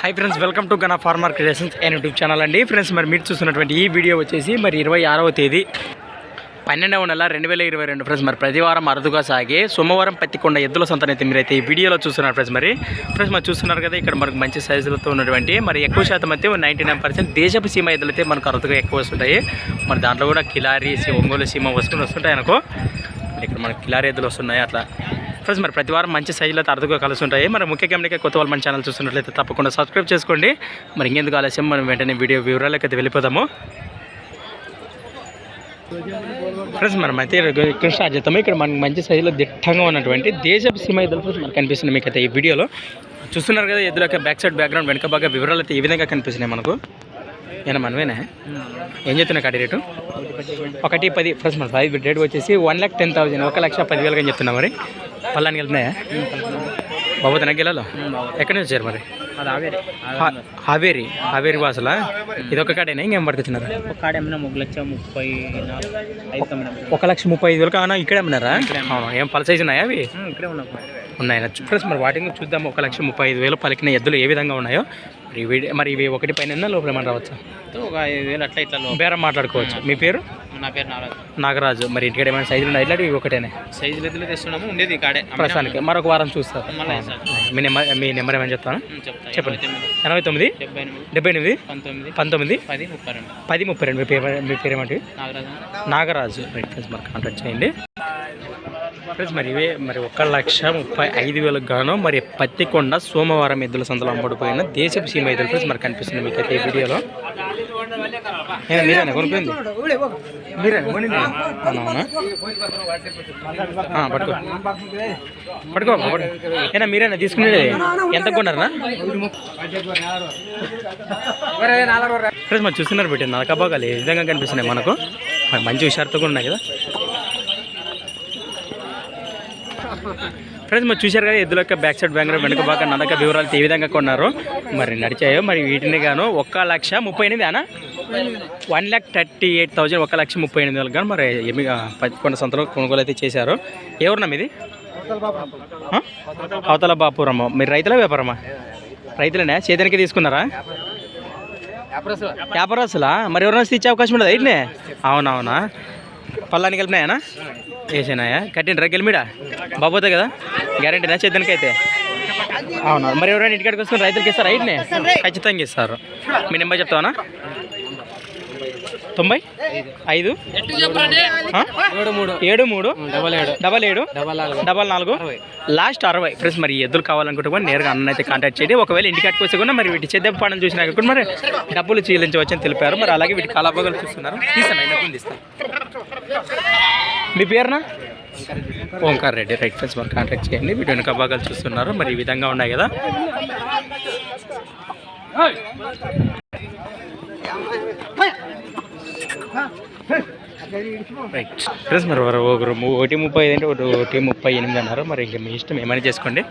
Hi friends welcome to Gana farmer creations and YouTube channel అండి. Friends మరి మీరు చూస్తున్నటువంటి ఈ వీడియో వచ్చేసి మరి ఇరవై ఆరవ తేదీ పన్నెండవ నెల రెండు వేల ఇరవై రెండు ఫ్రెండ్స్ మరి ప్రతివారం అరుదుగా సాగే సోమవారం పత్తికొండ ఎద్దుల సంతనైతే మీరైతే ఈ వీడియోలో చూస్తున్నారు ఫ్రెండ్స్ మరి. ఫ్రెండ్స్ మరి చూస్తున్నారు కదా ఇక్కడ మనకు మంచి సైజులతో ఉన్నటువంటి మరి ఎక్కువ శాతం అయితే నైంటీ నైన్ పర్సెంట్ దేశపు సీమ ఎద్దులు అయితే మనకు అరుదుగా ఎక్కువ వస్తుంటాయి. మరి దాంట్లో కూడా కిలారి ఒంగోలు సీమ వస్తువులు వస్తుంటాయి అనుకో. ఇక్కడ మనకి కిలారి ఎద్దులు వస్తున్నాయి అట్లా. ఫ్రెండ్స్ మరి ప్రతి వారం మంచి సైజులో అరుదుగా కలిసి ఉంటాయి మరి ముఖ్య గమనిక కొత్త వాళ్ళు మన ఛానల్ చూస్తున్నట్లయితే తప్పకుండా సబ్స్క్రైబ్ చేసుకోండి. మరి ఇంకెందుకు ఆలస్యం మనం వెంటనే వీడియో వివరాలకు అయితే వెళ్ళిపోదాము. ఫ్రెండ్స్ మనం అయితే ఇక్కడ స్టార్ట్ చేస్తాము ఇక్కడ మనకి మంచి సైజులో దిట్టంగా ఉన్నటువంటి దేశపు సీమ ఎద్దులు ఫ్రెండ్స్ మనకు కనిపిస్తుంది మీకు అయితే ఈ వీడియోలో. చూస్తున్నారు కదా ఎద్దుల బ్యాక్ సైడ్ బ్యాక్గ్రౌండ్ వెనుక బాగా వివరాలు అయితే ఈ విధంగా కనిపిస్తున్నాయి మనకు. ఏనా మనమేనా? ఏం చెప్తున్నా కడి రేటు? ఒకటి పది ఫ్రెండ్స్ మన ఫైవ్ రేట్ వచ్చేసి వన్ ల్యాక్ టెన్ థౌసండ్ ఒక లక్ష పదివేలుగా అని చెప్తున్నా మరి. పల్లానికి వెళ్తున్నాయా? బాబు తనకి వెళ్ళాలో ఎక్కడి నుంచి వచ్చారు మరి? హావేరి హావేరి వాసులా? ఇది ఒక కాడేనా? ఇంకేం పడుతున్నారు ఒక కాడ ఏమైనా ఒక లక్ష ముప్పై ఒక లక్ష ముప్పై ఐదు వేలకు అవునా ఇక్కడే అమ్మినారా ఏం పల సైజు ఉన్నాయా అవి? ఇక్కడే ఉన్నాం. ఉన్నాయి? ఫ్రెండ్స్ మరి వాటిని చూద్దాం. ఒక లక్ష ముప్పై ఐదు వేలు పలికిన ఎద్దులు ఏ విధంగా ఉన్నాయో. మరి ఇవి మరి ఇవి ఒకటి పైన లోపల ఏమన్నా రావచ్చా? ఒక ఐదు వేలు అట్లా ఇట్లా బేరం మాట్లాడుకోవచ్చు. మీ పేరు? నా పేరు నారాజు నాగరాజు. మరి ఇంటికాడ ఏమైనా సైజులు ఉన్నాయి? ఇట్లాంటివి ఒకటేనే? సైజులు ఎద్దులు తెస్తున్నాము ఉండేది కాడే. ప్రస్తుతానికి. మరొక వారం చూస్తారు. మీ నెంబర్ మీ నెంబర్ ఏమైనా చెప్తాను చెప్పండి. ఎనభై తొమ్మిది. డెబ్బై ఎనిమిది. డెబ్బై ఎనిమిది? పంతొమ్మిది. పంతొమ్మిది? పది ముప్పై రెండు. పది ముప్పై రెండు. మీ పేరు మీ పేరు ఏమంటే నాగరాజు. నాగరాజు. రైట్ ఫ్రెండ్స్ మరి కాంటాక్ట్ చేయండి. ఫ్రెండ్స్ మరి ఇవే మరి ఒక లక్ష ముప్పై ఐదు వేలకు గాను మరి పత్తికొండ సోమవారం ఎద్దుల సంతలో అమ్ముడుపోయిన దేశపు సీమ ఎద్దులు ఫ్రెండ్స్ మరి కనిపిస్తుంది మీకు అయితే ఈ వీడియోలో. మీరేనా కొనుక్కుంది మీరేనా కొనింది? పట్టుకో. పట్టుకో ఏనా మీరేనా తీసుకునేది? ఎంత కొన్నారనా? ఫ్రెండ్స్ మరి చూస్తున్నారు పెట్టింది నలకబాగాలి ఏ విధంగా కనిపిస్తున్నాయి మనకు? మరి మంచి హుషారుతో కూడా ఉన్నాయి కదా. ఫ్రెండ్స్ మరి చూశారు కదా ఎద్దుల యొక్క బ్యాక్ సైడ్ బ్యాంక్ వెనుక బాగా నడక వివరాలు ఏ విధంగా కొన్నారు? మరి నడిచాయో మరి వీటిని గాను ఒక్క లక్ష ముప్పై ఎనిమిది అనా? One lakh thirty eight thousand ఒక లక్ష ముప్పై ఎనిమిది వేలకు గాను మరి ఏమి పత్తికొండ సంతలో కొనుగోలు అయితే చేశారు. ఎవరున్నాం ఇది? అవతల బాపురమ్మ మీరు రైతుల వ్యాపారమా? రైతులనే? చేతనికి తీసుకున్నారా? వ్యాపారస్తులా? మరి ఎవరైనా ఇచ్చే అవకాశం ఉండదు ఇట్నే అవునవునా. పల్లానికి వెళ్ళినాయనా వేసినాయా? కట్టిండ్రా గెలిమిడా? బాబోతే కదా? గ్యారంటీనా చేద్దానికి అయితే అవునా. మరి ఎవరైనా ఇంటికాడికి వస్తున్న రైతులకి ఇస్తారా ఇట్నే? ఖచ్చితంగా ఇస్తారు. మీ నెంబర్ చెప్తావా తొంభై? ఐదు? ఏడు మూడు? డబల్ ఏడు. డబల్ ఏడు? డబల్ నాలుగు. లాస్ట్ అరవై. ఫ్రెండ్స్ మరి ఎద్దులు కావాలనుకుంటే కూడా నేరుగా అన్న అయితే కాంటాక్ట్ చేయండి. ఒకవేళ ఇంటికి వస్తే కూడా మరి వీటి చెద్దెప్ప పాడని చూసినాక కూడా మరి డబ్బులు చెల్లించవచ్చని తెలిపారు. మరి అలాగే వీటి కళాభాగాలు చూస్తున్నారు. తీసాను? తీస్తాను మీ పేరునా? ఓంకార్ రెడ్డి. రైట్ ఫ్రెండ్స్ మరి కాంటాక్ట్ చేయండి. వీటి వెనుక భాగాలు చూస్తున్నారు. మరి ఈ విధంగా ఉన్నాయి కదా? రైట్. ఫ్రెండ్స్ మరి ఒకరు ము- ఒకటి ముప్పై ఐదు అంటే ఒకటి ముప్పై ఎనిమిది అన్నారు. మరి ఇంకా మీ ఇష్టం ఏమైనా చేసుకోండి.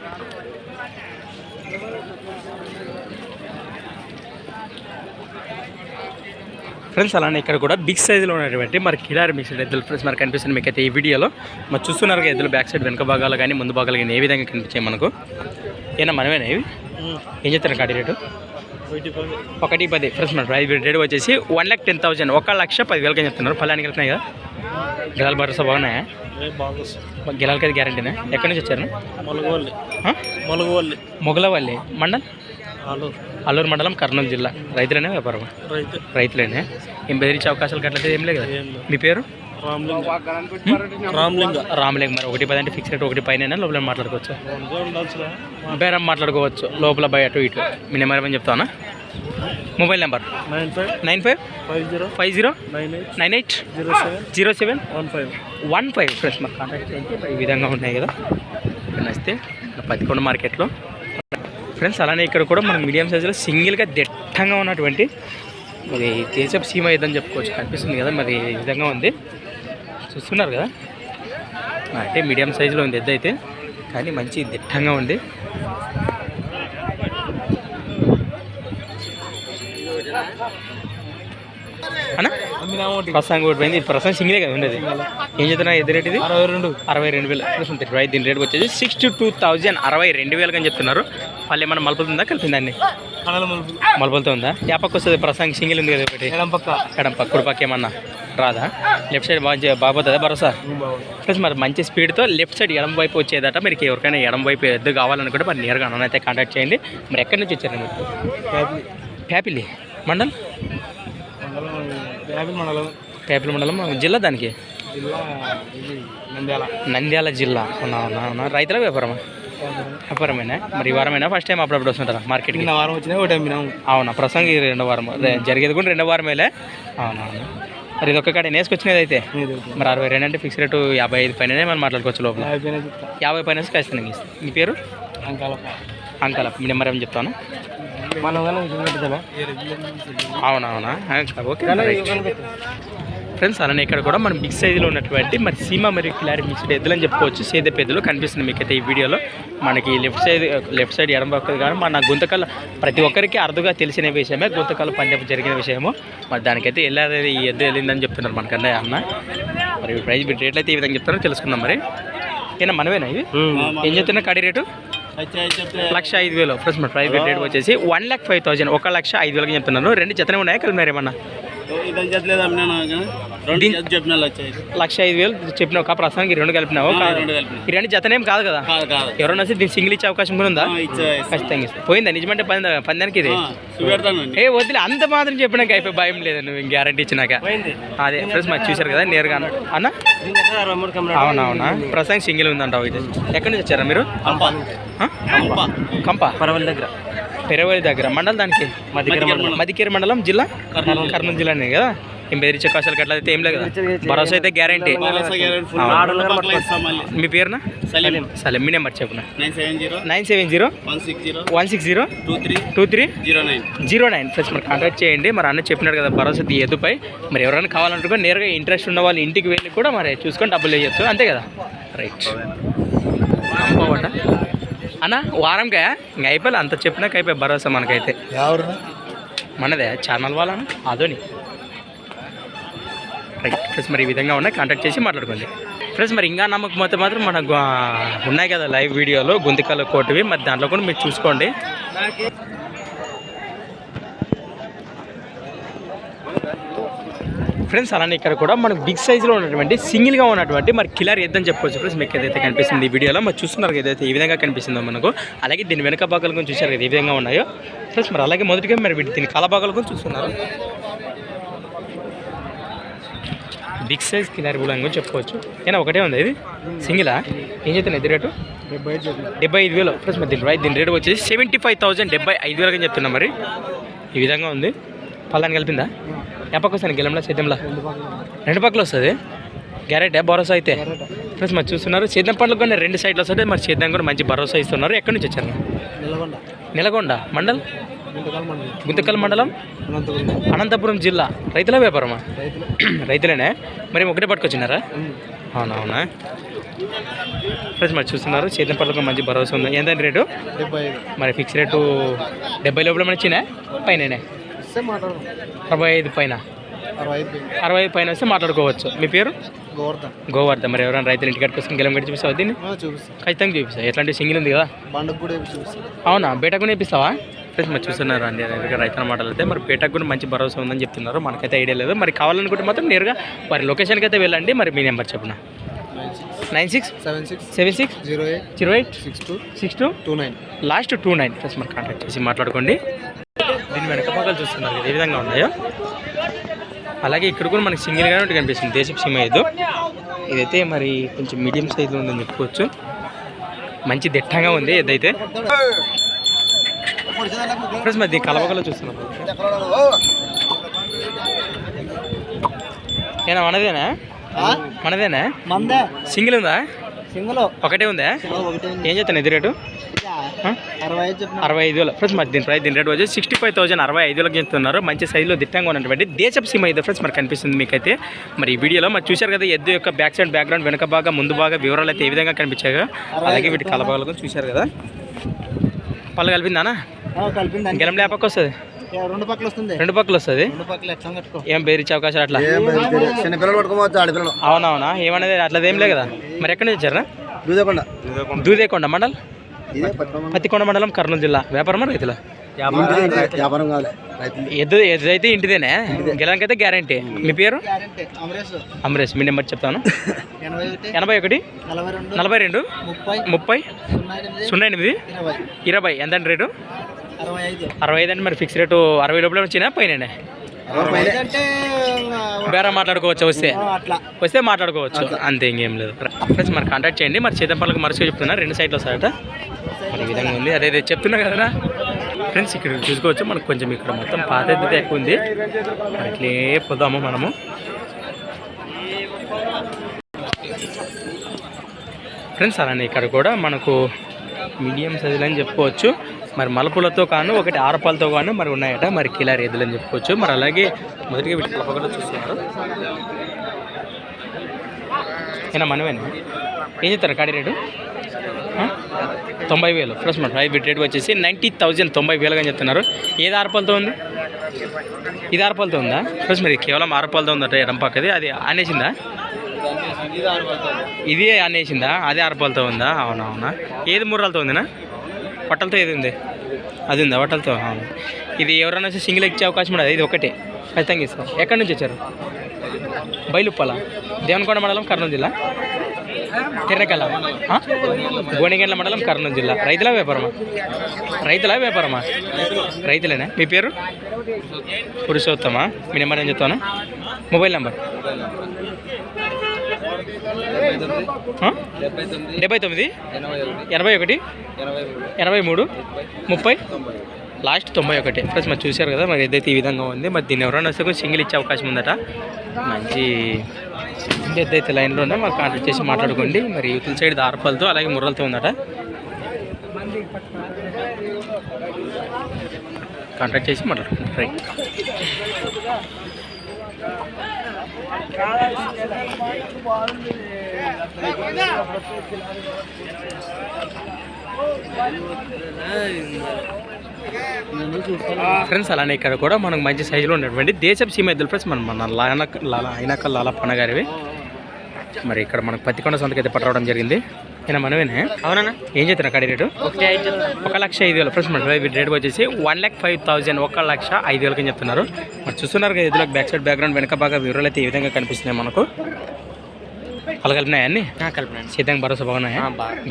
ఫ్రెండ్స్ అలానే ఇక్కడ కూడా బిగ్ సైజులో ఉన్నటువంటి మరి కిలారి మిక్స్డ్ ఎద్దులు ఫ్రెండ్స్ మరి కనిపిస్తుంది మీకు అయితే ఈ వీడియోలో. మరి చూస్తున్నారు కదా ఎద్దులు బ్యాక్ సైడ్ వెనుక భాగాలు కానీ ముందు భాగాలు కానీ ఏ విధంగా కనిపించాయి మనకు? ఏనా మనమేనా ఇవి? ఏం చెప్తారు కాడి రేటు? ఒకటి పది. ఫ్రెండ్స్ మన ప్రైస్ రేట్ వచ్చేసి వన్ ల్యాక్ టెన్ థౌసండ్ ఒక లక్ష పదివేలకి చెప్తున్నారు. పల్లెనికి వెళ్తున్నాయి కదా? గిలాల భరోసా బాగున్నాయా? గిలాలకి అది గ్యారంటీనా ఎక్కడి నుంచి వచ్చారు? మొలగోల్లి మొగలవల్లి. మండల్? అల్లూరు. మండలం కర్నూలు జిల్లా. రైతులేనే వ్యాపారం? రైతు. రైతులేనే? ఏం బెదిరించే అవకాశాలు కట్లయితే ఏం లేదు కదా. మీ పేరు? రామ్లింగ. మరి ఒకటి పది అంటే ఫిక్స్ రేట్ ఒకటి పైన లోపల మాట్లాడుకోవచ్చు? బేరం మాట్లాడుకోవచ్చు. లోపల బయట అటు ఇటు. మీ నెంబర్ ఏమని చెప్తానా mobile number? Nine five. Nine five? Five zero. Five zero? Nine eight. Nine eight? Zero seven. Zero seven? One five. One five. Friends మాకు కాంటాక్ట్ చేయండి ఈ విధంగా ఉన్నాయి కదా. ఇక్కడ నచ్చితే పత్తికొండ మార్కెట్లో ఫ్రెండ్స్ అలానే ఇక్కడ కూడా మనం మీడియం సైజులో సింగిల్గా దిట్టంగా ఉన్నటువంటి మరి దేశపు సీమ ఇదని చెప్పుకోవచ్చు. కనిపిస్తుంది కదా మరి ఈ విధంగా ఉంది. చూస్తున్నారు కదా? అంటే మీడియం సైజులో ఉంది ఎద్దు అయితే కానీ మంచి దిట్టంగా ఉంది. అన్నా? ప్రస్తుతానికి ఒకటి పోయింది. ప్రస్తుతం సింగిలే కదా ఉండేది. ఏం చెప్తున్నా ఎది రేట్ ఇది? అరవై రెండు. అరవై రెండు వేలు. రైట్ దీని రేట్ వచ్చేసి సిక్స్టీ టూ థౌజండ్ అరవై రెండు వేలు అని చెప్తున్నారు. మళ్ళీ ఏమన్నా మలుపుతుందా కలిపిందండి మలుపు. మలుపులతో ఉందా? యాపక్ వస్తుంది. ప్రస్తుతానికి సింగిల్ ఉంది కదా ఒకటి. ఎడం పక్క. పక్క. కుడి పక్క ఏమన్నా రాదా? లెఫ్ట్ సైడ్ బాగా బాగుపోతుందా భరోసా? ప్లస్ మరి మంచి స్పీడ్తో లెఫ్ట్ సైడ్ ఎడం వైపు వచ్చేదట. మీరు ఎవరికైనా ఎడం వైపు ఎద్దు కావాలనుకుంటే మరి నేరుగా అన్నైతే కాంటాక్ట్ చేయండి. మరి ఎక్కడి నుంచి వచ్చారు మీరు? ప్యాపిలి మండల్ మండలం. మండలం జిల్లా దానికి? జిల్లా నంద్యాల. నంద్యాల జిల్లా. అవునా అవునా అవునా. రైతుల వ్యాపారమా? వ్యాపారమేనా? మరి ఈ వారమైనా? ఫస్ట్ టైం అప్పుడప్పుడు వస్తుంటారా మార్కెట్కి? వారం వచ్చినా ఒకటి అవునా ప్రసంగి రెండో వారం జరిగేది కూడా రెండో వారమేలే? అవునా అవునా. మరి ఇది ఒక్క కాడ నేసుకొచ్చినది అయితే? మరి అరవై రెండు అంటే ఫిక్స్ రేటు యాభై ఐదు పైన మనం మాట్లాడుకోవచ్చు లోపల. యాభై పైన చెప్తా. యాభై పైన ఖచ్చితంగా మీ పేరు? అంకాలప్ప. అంకల్ మీ నెంబర్ ఏమని చెప్తాను మనం కానీ పెట్టదా అవునా అవునా ఓకే ఫ్రెండ్స్ అలానే ఇక్కడ కూడా మనం బిగ్ సైజులో ఉన్నటువంటి మరి సీమా మరియు కిలారి మిక్స్డ్ ఎద్దులు అని చెప్పుకోవచ్చు. సేద పెద్దలు కనిపిస్తుంది మీకైతే ఈ వీడియోలో. మనకి లెఫ్ట్ సైడ్ లెఫ్ట్ సైడ్ ఎడం పక్కది కానీ మన గుంతకల్ ప్రతి ఒక్కరికి అరుదుగా తెలిసిన విషయమే గుంతకల్ పంజాబ్ జరిగిన విషయము. మరి దానికైతే వెళ్ళేది ఈ ఎద్దు వెళ్ళిందని చెప్తున్నారు మనకన్నా అన్న. మరి ప్రైస్ రేట్లు అయితే ఈ విధంగా చెప్తారో తెలుసుకుందాం మరి. ఏనా మనమేనా ఇవి? ఏం చెప్తున్నా కడి రేటు? లక్ష ఐదు వేలు. ఫస్ట్ మన ప్రైస్ బిట్ రేట్ వచ్చేసి వన్ ల్యాక్ ఫైవ్ థౌసండ్ ఒక లక్ష ఐదు వేలకి చెప్తున్నారు రెండు జతనే ఉన్నాయా? కలిపినారు ఏమన్నా చెప్పలేదు అమ్మినా రెండు చెప్పిన లక్ష ఐదు. వేలు చెప్పినావు ఒక ప్రస్తుతానికి రెండు కలిపినావు? ఆ, కాదు. రెండు కలిపినావు. ఈ రెండు జతనేం కాదు కదా? ఎవరన్నా వస్తే దీనికి సింగిల్ ఇచ్చే అవకాశం కూడా ఉందా? ఖచ్చితంగా పోయిందా? నిజమంటే పంద పందానికి ఇది? ఏ వదిలే అంత మాత్రం చెప్పినాక అయిపోయి భయం లేదు నువ్వు గ్యారంటీ ఇచ్చినాక. పోయింది. అదే ఫ్రెండ్స్ మరి చూశారు కదా నేరుగా అన్న. అవునవునా ప్రస్తుతానికి సింగిల్ ఉందంటావు ఇది. ఎక్కడి నుంచి వచ్చారా మీరు? కంప. పరవల్ దగ్గర. పెరవలి దగ్గర మండలం దానికి? మధికేర మండలం. మధికేర మండలం జిల్లా? కర్నూలు. కర్నూలు జిల్లానే కదా? ఏం బెదిరించే కష్టాలు అట్లా అయితే ఏం లేదు కదా? భరోసా అయితే గ్యారంటీ. మీ పేరునా? సలీం. సరే మీ నెంబర్ చెప్పున nine seven zero. Nine seven zero. One six zero. One six zero. Two three. Two three. Zero nine. Zero nine. Plus మరి కాంటాక్ట్ చేయండి. మరి అన్న చెప్పినాడు కదా భరోసా ఎదుపై. మరి ఎవరైనా కావాలంటే నేరుగా ఇంట్రెస్ట్ ఉన్న వాళ్ళు ఇంటికి వెళ్ళి కూడా మరి చూసుకొని డబ్బులు వేయచ్చు. అంతే కదా? రైట్. అన్న వారంకా? ఇంకా అయిపోయి అంత చెప్పినాక అయిపోయి భరోసా మనకైతే. మనదే ఛానల్ వాళ్ళ అదోని. రైట్ ఫ్రెండ్స్ మరి ఈ విధంగా ఉన్నాయి. కాంటాక్ట్ చేసి మాట్లాడుకోండి. ఫ్రెండ్స్ మరి ఇంకా నమ్మకం మొత్తం మాత్రం మన ఉన్నాయి కదా లైవ్ వీడియోలో గుంతికల కోటివి. మరి దాంట్లో కూడా మీరు చూసుకోండి. ఫ్రెండ్స్ అలానే ఇక్కడ కూడా మనకు బిగ్ సైజులో ఉన్నటువంటి సింగిల్గా ఉన్నటువంటి మరి కిలర్ ఎద్దని చెప్పుకోవచ్చు ఫ్రెండ్స్. మీకు ఏదైతే కనిపిస్తుంది ఈ వీడియోలో మరి చూస్తున్నారు కదా ఏదైతే ఈ విధంగా కనిపిస్తుందో మనకు. అలాగే దీని వెనక భాగాల గురించి చూశారు కదా ఏ విధంగా ఉన్నాయో. ఫ్రెండ్స్ మరి అలాగే మొదటిగా మరి వీటి దీని కళ భాగాల గురించి చూస్తున్నారు. బిగ్ సైజ్ కిలర్ బులం గురించి చెప్పుకోవచ్చు ఏనా ఒకటే ఉంది ఇది? సింగిలా? ఏం చెప్తున్నా ఇది రేటు? డెబ్బై ఐదు డెబ్బై ఐదు వేలు. ప్లస్ మరి దీని రైట్ దీని రేటు వచ్చేసి సెవెంటీ ఫైవ్ థౌసండ్ డెబ్బై ఐదు వేలకి చెప్తున్నా మరి. ఈ విధంగా ఉంది. పల్లాన్ని కలిపిందా? ఎప్పకి వస్తాను గెలంలా సేద్యంలా రెండు పక్కలు వస్తుంది. గ్యారెంటీ భరోసా అయితే? ఫ్రెండ్స్ మరి చూస్తున్నారు సేద్యం పండ్లకు కూడా రెండు సైడ్లు వస్తుంది మరి సేద్యం కూడా మంచి భరోసా ఇస్తున్నారు. ఎక్కడి నుంచి వచ్చారు? నెలకొండ మండల్? గుంతకల్ మండలం. అనంతపురం. జిల్లా. రైతుల వ్యాపారమా? రైతులు. రైతులేనే? మరి ఒకటే పట్టుకొచ్చినారా? అవునవునా? ఫ్రెండ్స్ మరి చూస్తున్నారు సేద్యం పండ్లకు మంచి భరోసా ఉంది. ఎంత రేటు? మరి ఫిక్స్ రేటు డెబ్బై లోపల మన ఇచ్చినా పైననే. ఇస్తే మాట్లాడు అరవై ఐదు పైన. అరవై ఐదు అరవై ఐదు పైన వస్తే మాట్లాడుకోవచ్చు. మీ పేరు? గోవర్ధన్. గోవర్ధన్. మరి ఎవరైనా రైతులు ఇంటికి కట్టుకొస్తుంది గెలం గడి చూపిస్తావా దీన్ని? చూపిస్తాను ఖచ్చితంగా చూపిస్తా. ఎట్లాంటి సింగిల్ ఉంది కదా. బండకు కూడా చూపిస్తాను అవునా? బేటకు కూడా ఇప్పిస్తావా ఫ్రెండ్స్ మరి చూస్తున్నారు అండి రైతుల మాటలు అయితే మరి బేటకు కూడా మంచి భరోసా ఉందని చెప్తున్నారు. మనకైతే ఐడియా లేదు. మరి కావాలనుకుంటే మాత్రం నేరుగా మరి లొకేషన్కి అయితే వెళ్ళండి. మరి మీ నెంబర్ చెప్పిన? Nine six? Seven six. Seven six? Zero eight. Zero eight? Six two. Six two? Two nine. Last two nine. Friends మరి కాంటాక్ట్ చేసి మాట్లాడుకోండి. దీని వెనక పక్కలు చూస్తున్నారు కదా ఏ విధంగా ఉన్నాయో? అలాగే ఇక్కడ కూడా మనకి సింగిల్గానే ఒకటి కనిపిస్తుంది దేశపు సీమ ఇది ఇదైతే మరి కొంచెం మీడియం సైజులో ఉందని చెప్పుకోవచ్చు. మంచి దిట్టంగా ఉంది ఇదైతే. ఫ్రెండ్స్ మరి కలవకలో చూస్తున్నాం. ఏనా మనదేనా? మనదేనా? సింగిల్ ఉందా? సింగల్. ఒకటే ఉందా? ఏం చెప్తాను ఇది రేటు? అరవై ఐదు వేలు ఫ్రెండ్స్ మరి దీని ప్రైస్ దీని రేట్ వచ్చి సిక్స్టీ ఫైవ్ థౌసండ్ అరవై ఐదు వేలకు చెప్తున్నారు మంచి సైజులో దిట్టంగా ఉన్నటువంటి దేశపు సీమ ఇది ఫ్రెండ్స్ మరి కనిపిస్తుంది మీకైతే. మరి ఈ వీడియోలో మరి చూశారు కదా ఎద్దు యొక్క బ్యాక్ సైడ్ బ్యాక్గ్రౌండ్ వెనక బాగా ముందు బాగా వివరాలు అయితే ఏ విధంగా కనిపించాయో. అలాగే వీటి కలబాగాలు కూడా చూశారు కదా. పళ్ళు కలిపిందానా? కలిపింది గెలం లేపక్క వస్తుంది? రెండు పక్కల వస్తుంది. రెండు పక్కలు వస్తుంది? రెండు పక్కల ఎట్లా కట్టుకో. ఏం బేరిచ్చే అవకాశాలు అట్లా? చిన్న పిల్లలు పట్టుకోవచ్చు ఆడపిల్లలు. అవునవునా? ఏమనేది అట్లా ఏం లేదు కదా. మరి ఎక్కడి నుంచి వచ్చారా దూదకుండా. దూదేకొండ మండల్? పత్తికొండ మండలం కర్నూలు జిల్లా. వ్యాపారమా రైతుల? వ్యాపారం ఎద్దు ఎద్దైతే ఇంటిదేనే? గెలనికైతే గ్యారంటీ. మీ పేరు? అమరేష్. అమరేష్. మీ నెంబర్ చెప్తాను. ఎనభై ఒకటి. నలభై రెండు. ముప్పై. సున్నా ఎనిమిది. ఇరవై. ఎంత రేటు? అరవై ఐదు. అంటే మరి. ఫిక్స్ రేటు అరవై లోపల వచ్చినా పైన బేరా మాట్లాడుకోవచ్చు వస్తే? వస్తే మాట్లాడుకోవచ్చు. అంతే ఇంకేం లేదు. ఫ్రెండ్స్ మరి కాంటాక్ట్ చేయండి. మరి చేతంపల్లికి మరచిగా చెప్తున్నా. రెండు సైడ్లు వస్తారట మరి ఈ విధంగా ఉంది. అదే అదే చెప్తున్నా కదరా. ఫ్రెండ్స్ ఇక్కడ చూసుకోవచ్చు. మనకు కొంచెం ఇక్కడ మొత్తం పాత ఎద్దుతే ఎక్కువ ఉంది. అట్లే పోదాము మనము. ఫ్రెండ్స్ అలానే ఇక్కడ కూడా మనకు మీడియం సైజులు అని చెప్పుకోవచ్చు. మరి మలపులతో కాను ఒకటి ఆరపాలతో కాను మరి ఉన్నాయట. మరి కిలారి ఎద్దులు అని చెప్పుకోవచ్చు. మరి అలాగే మొదటిగా వీటి కలపకుండా చూస్తున్నారు. ఏనా మనమేనా? ఏం చెప్తారు కాడి రేటు? తొంభై వేలు. ఫ్రెష్ మాట. హైబ్రిడ్ రేట్ వచ్చేసి నైంటీ థౌజండ్ తొంభై వేలుగా అని చెప్తున్నారు. ఏది ఆరపాలతో ఉంది? ఇది ఆరపాలతో ఉందా? ఫ్రెష్ మరి కేవలం ఆరపాలతో ఉందట ఎడం పక్కది. అది ఆనేసిందా? ఇది అనేసిందా అదే ఆరపాలతో ఉందా? అవునా అవునా. ఏది ముర్రాలతో ఉందినా? పట్టలతో ఏది ఉంది? అది ఉందా? పట్టలతో అవును. ఇది ఎవరైనా వచ్చి సింగిల్ ఇచ్చే అవకాశం ఉండదు. ఇది ఒకటే. ఖచ్చితంగా ఇస్తాం. ఎక్కడి నుంచి వచ్చారు? బయలుప్పాల. దేవనకొండ మండలం కర్నూలు జిల్లా? తిరకల గోనిగండ్ల మండలం కర్నూలు జిల్లా. రైతుల వ్యాపారమా? రైతుల వ్యాపారమా? రైతులేనా? మీ పేరు? పురుషోత్తమా? మీ నెంబర్ ఏం చెప్తాను? Mobile number. డెబ్బై తొమ్మిది? ఎనభై ఒకటి? ఎనభై మూడు? ముప్పై? లాస్ట్ తొంభై ఒకటి. ప్లస్ మరి చూశారు కదా మరి ఏదైతే ఈ విధంగా ఉంది మరి దీన్ని ఎవరైనా వస్తే కొంచెం సింగిల్ ఇచ్చే అవకాశం ఉందట. మంచి ఏదైతే లైన్లో ఉందో? మరి కాంటాక్ట్ చేసి మాట్లాడుకోండి. మరి యూతుల సైడ్ దారపాలతో అలాగే ముర్రలతో ఉందట. కాంటాక్ట్ చేసి మాట్లాడుకోండి. రైట్ ఫ్రెండ్స్ అలానే ఇక్కడ కూడా మనకు మంచి సైజులో ఉన్నటువంటి దేశపు సీమ ఎద్దులు ఫ్రెండ్స్ మన మన లాయన లాల అయినాక లాల పనగారివి మరి ఇక్కడ మనకు పత్తికొండ సంతకి అయితే పట్టడం జరిగింది. నేను మనమేనే? అవునా ఏం చెప్తున్నా కడి రేటు? ఒక లక్ష ఐదు వేలు. ఫ్రెండ్స్ మన రేట్ వచ్చేసి వన్ ల్యాక్ ఫైవ్ థౌజండ్ ఒక లక్ష ఐదు వేలకి అని చెప్తున్నారు. మరి చూస్తున్నారు కదా ఎద్దులకు బ్యాక్ సైడ్ బ్యాక్గ్రౌండ్ వెనక బాగా వివరాలు అయితే ఈ విధంగా కనిపిస్తున్నాయి మనకు? కలగలిపినాయి అన్ని? కలిపినండి సిద్ధంగా భరోసా బాగున్నాయి.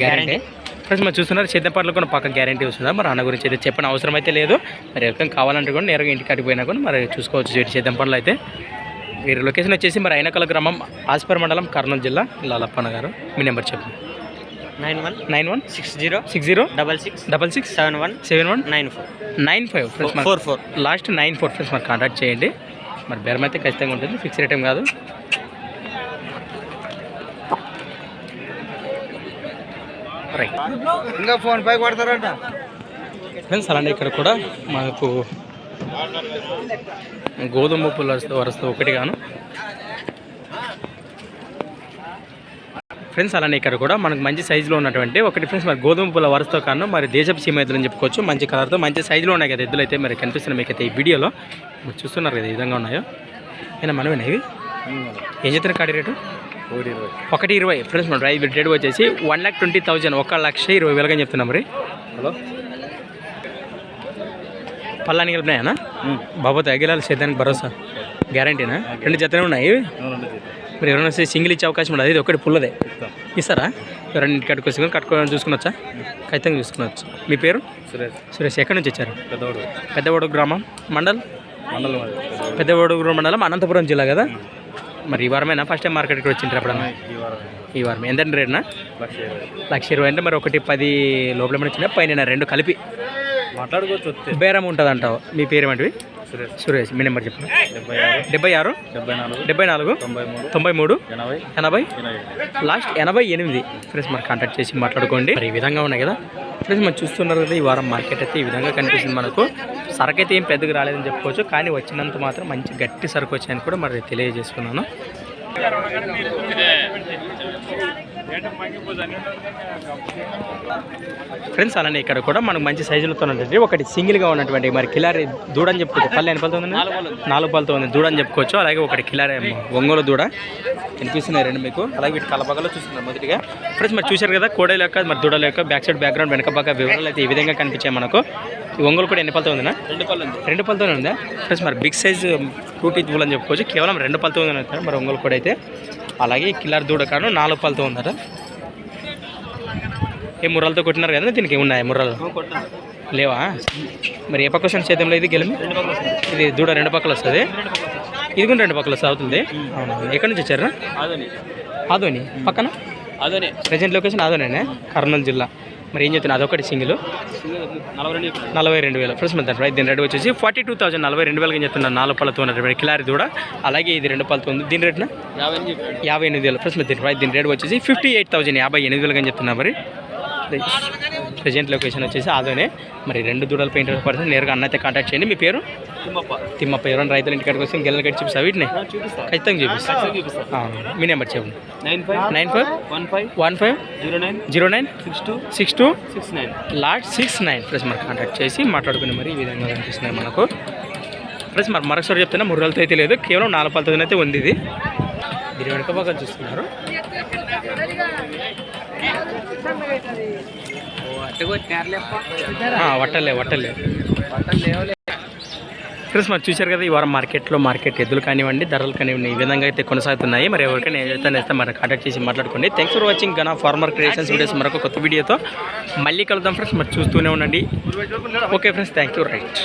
గ్యారంటీ ఫ్రెండ్స్ మరి చూస్తున్నారు. సిద్ధం పట్ల కూడా పక్క గ్యారంటీ వస్తుందా? మరి అన్న గురించి అయితే చెప్పిన అవసరం అయితే లేదు. మరి ఎవరికైనా కావాలంటే కూడా నేరుగా ఇంటికి అడిగిపోయినా కూడా మరి చూసుకోవచ్చు. పనులు అయితే. వీరి లొకేషన్ వచ్చేసి మరి అయినకల గ్రామం ఆస్పర్ మండలం కర్నూలు జిల్లా లాలప్పన్న గారు. మీ నెంబర్ చెప్పండి. Nine one nine one six zero six zero double six double six seven one seven one nine four nine five. Friends four four. Last nine four. Friends మరి కాంటాక్ట్ చేయండి. మరి బేరం అయితే ఖచ్చితంగా ఉంటుంది. ఫిక్స్ రేట్ ఏం కాదు. రైట్ ఇంకా ఫోన్ పై కొడతారంట ఫ్రెండ్స్ అలానే ఇక్కడ కూడా మనకు గోధుమ పుల్ల వరస్త ఒకటి గాను. ఫ్రెండ్స్ అలానే ఇక్కడ కూడా మనకు మంచి సైజులో ఉన్నటువంటి ఒకటి ఫ్రెండ్స్ మరి గోధుమ పుల్ల వరసతో కాను మరి దేశపు సీమ ఎద్దులు అని చెప్పుకోవచ్చు. మంచి కలర్తో మంచి సైజులో ఉన్నాయి కదా ఎద్దులు అయితే మరి కనిపిస్తున్నాయి మీకు అయితే ఈ వీడియోలో. మీరు చూస్తున్నారు కదా ఈ విధంగా ఉన్నాయో. అయినా మనమేనా ఇవి? ఏం చెప్తున్నారు కాడి రేటు? ఒకటి ఇరవై. ఫ్రెండ్స్ మన రైతు రేట్ వచ్చేసి వన్ ల్యాక్ ట్వంటీ థౌజండ్. ఒక లక్ష ఇరవై వేలుగా అని చెప్తున్నాం మరి. హలో. పల్లాని కలిపినాయనా బాబోత్ అగిలాలు సేద్యానికి భరోసా. గ్యారంటీనా? రెండు జతనే ఉన్నాయి. మీరు ఎవరైనా వస్తే సింగిల్ ఇచ్చే అవకాశం ఉండదు. ఇది ఒకటి పుల్లదే. ఇస్తారా? ఎవరైనా ఇంటికి కట్టుకొచ్చుకొని కట్టుకోవాలని చూసుకునొచ్చా? ఖచ్చితంగా చూసుకునొచ్చు. మీ పేరు? సురేష్. సురేష్. ఎక్కడి నుంచి వచ్చారు? పెద్దవాడు. పెద్దవాడు గ్రామం? మండల్? మండలం అది. పెద్దవాడు మండలం అనంతపురం జిల్లా కదా? మరి ఈ వారమేనా? ఫస్ట్ టైం మార్కెట్కి వచ్చింటారు ఎప్పుడన్నా? ఈ వారం ఈ వారం ఎంత రేట్నా లక్ష ఇరవై. అంటే మరి ఒకటి పది లోపల వచ్చినా పైన రెండు కలిపి. మాట్లాడుకోవచ్చు బేరం ఉంటుంది అంటావు మీ పేరు ఏమంటివి సురేష్. సురేష్. మీ నెంబర్ చెప్పండి డెబ్బై ఆరు. డెబ్బై నాలుగు. డెబ్బై నాలుగు? తొంభై మూడు. ఎనభై. లాస్ట్ ఎనభై ఎనిమిది. ఫ్రెండ్స్ మరి కాంటాక్ట్ చేసి మాట్లాడుకోండి. మరి ఈ విధంగా ఉన్నాయి కదా. ఫ్రెండ్స్ మరి చూస్తున్నారు కదా ఈ వారం మార్కెట్ అయితే ఈ విధంగా కనిపిస్తుంది మనకు. సరుకు అయితే ఏం పెద్దగా రాలేదని చెప్పుకోవచ్చు కానీ వచ్చినంత మాత్రం మంచి గట్టి సరుకు వచ్చాయని కూడా మరి తెలియజేసుకున్నాను. ఫ్రెండ్స్ అలానే ఇక్కడ కూడా మనకు మంచి సైజులతో ఉంటుంది ఒకటి సింగిల్గా ఉన్నటువంటి మరి కిలారి దూడ అని చెప్పుకోవచ్చు. పళ్ళు ఎన్ని పళ్ళతో ఉంది. నాలుగు పళ్ళతో ఉంది. దూడ అని చెప్పుకోవచ్చు. అలాగే ఒకటి కిలారి ఒంగోలు దూడ. కనిపిస్తున్నాయి రెండు మీకు? అలాగే వీటి కలపగలో చూస్తున్నారు మొదటిగా. ఫ్రెండ్స్ మరి చూశారు కదా కోడల యొక్క మరి దూడల యొక్క బ్యాక్ సైడ్ బ్యాక్గ్రౌండ్ వెనక బాగా వివరాలు అయితే ఈ విధంగా కనిపించాయి మనకు. ఈ ఒంగోలు కూడా ఎన్ని పళ్ళతో ఉందా రెండు పళ్ళు ఉంది. రెండు పళ్ళతోనే ఉందా? ఫ్రెండ్స్ మరి బిగ్ సైజ్ టూ బుల్ అని చెప్పుకోవచ్చు. కేవలం రెండు పళ్ళతో అంటారు మరి ఒంగోలు కూడా అయితే అలాగే కిల్లర్ దూడ కాను నాలుగు పళ్ళతో ఉందట. ఏ ముర్రాలతో కొట్టినారు కదా దీనికి? ఉన్నాయి ముర్రాలు? లేవా? మరి ఏ పక్క వస్తుంది చేద్దాంలో ఇది గెలిమి ఇది దూడ రెండు పక్కలు వస్తుంది. ఇది కూడా రెండు పక్కలు వస్తుంది అవుతుంది అవునా? ఎక్కడి నుంచి వచ్చారా? అదని ఆదోని. పక్కన? అదనే ప్రజెంట్ లొకేషన్ ఆదోనే కర్నూలు జిల్లా. మరి ఏం చెప్తున్నా అదొకటి సింగిల్. నలభై రెండు వేలు. ఫ్రెండ్స్ మన రైట్ దీని రేట్ వచ్చేసి ఫార్టీ టూ థౌసండ్ నలభై రెండు వేలకి చెప్తున్నాను నాలుగు పళ్ళతో ఉన్నటువంటి కిలారి దూడ అలాగే ఇది రెండు పళ్ళతో ఉంది దీని రేట్న? యాభై ఎనిమిది వేలు. ఫ్రెండ్స్ దీని రైట్ దీని రేట్ వచ్చేసి ఫిఫ్టీ ఎయిట్ థౌసండ్ యాభై ఎనిమిది వేలుగా చెప్తున్నా మరి? ప్రజెంట్ లొకేషన్ వచ్చేసి అదోనే. మరి రెండు దూడల పెయింటర్ పర్సన్ నేరుగా అన్నైతే కాంటాక్ట్ చేయండి. మీ పేరు? తిమ్మప్ప. తిమ్మప్ప ఎవరైనా రైతుల ఇంటికాడికి వస్తే గెల్లలు కట్టి చూపిస్తా వీటిని? ఖచ్చితంగా చూపిస్తా. మీ నెంబర్ చెప్పండి nine five nine five one five one five zero nine zero nine six two six two six nine. Last six nine. Plus మరి కాంటాక్ట్ చేసి మాట్లాడుకుని మరి ఈ విధంగా కనిపిస్తున్నాయి మనకు. ప్లస్ మరి మరొకసారి చెప్తున్నా ముర్రలతో అయితే లేదు కేవలం నాలుగు పళ్ళతో అయితే ఉంది ఇది. దీని వెనుక భాగం చూస్తున్నారు. ఆ, వట్టలే వట్టలే. ఫ్రెండ్స్ మరి చూశారు కదా ఈ వారం మార్కెట్లో మార్కెట్ ఎద్దులు కానివ్వండి ధరలు కానివ్వండి ఈ విధంగా అయితే కొనసాగుతున్నాయి. మరి ఎవరికైనా ఏదైతే నేస్తే మరి కాంటాక్ట్ చేసి మాట్లాడుకోండి. థ్యాంక్స్ ఫర్ వాచింగ్ గనా ఫార్మర్ క్రియేషన్స్ వీడియోస్ మరొక కొత్త వీడియోతో మళ్ళీ కలుద్దాం ఫ్రెండ్స్ మరి చూస్తూనే ఉండండి. Okay friends thank you right